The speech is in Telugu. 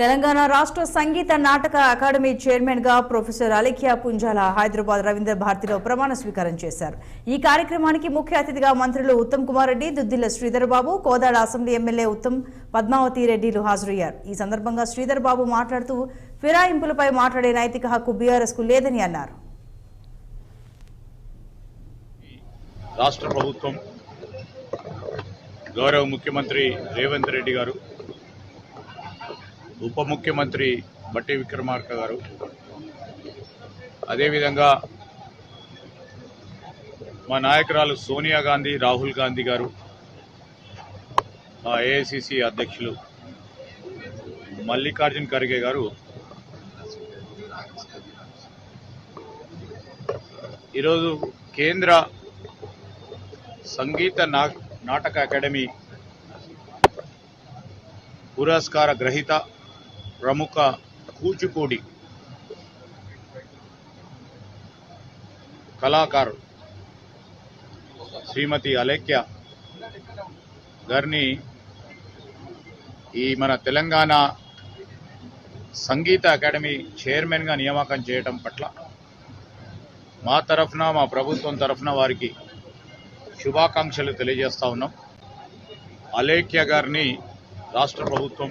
తెలంగాణ రాష్ట్ర సంగీత నాటక అకాడమీ చైర్మన్గా ప్రొఫెసర్ అలిఖ్యా పుంజాల హైదరాబాద్ రవీంద్ర భారతిలో ప్రమాణ స్వీకారం చేశారు. ఈ కార్యక్రమానికి ముఖ్య అతిథిగా మంత్రులు ఉత్తమ్ కుమార్ రెడ్డి దుద్దిల్ల శ్రీధర్బాబు కోదాడ అసెంబ్లీ ఎమ్మెల్యే ఉత్తమ్ పద్మావతి రెడ్డిలు హాజరయ్యారు. ఈ సందర్భంగా శ్రీధర్ బాబు మాట్లాడుతూ ఫిరాయింపులపై మాట్లాడే నైతిక హక్కు బీఆర్ఎస్కు లేదని అన్నారు. రాష్ట్ర ప్రభుత్వం గౌరవ ముఖ్యమంత్రి రేవంత్ రెడ్డి గారు ఉప ముఖ్యమంత్రి బట్టి విక్రమార్క గారు. అదేవిధంగా మా నాయకురాలు సోనియా గాంధీ రాహుల్ గాంధీ గారు మా ఏఐసిసి అధ్యక్షులు మల్లికార్జున్ ఖర్గే గారు. ఈరోజు కేంద్ర సంగీత నా నాటక అకాడమీ పురస్కార గ్రహీత ప్రముఖ కూచిపూడి కళాకారు శ్రీమతి అలేఖ్య గారిని ఈ మన తెలంగాణ సంగీత అకాడమీ చైర్మన్గా నియామకం చేయటం పట్ల మా తరఫున మా ప్రభుత్వం తరఫున వారికి శుభాకాంక్షలు తెలియజేస్తా ఉన్నాం. అలేఖ్య గారిని రాష్ట్ర ప్రభుత్వం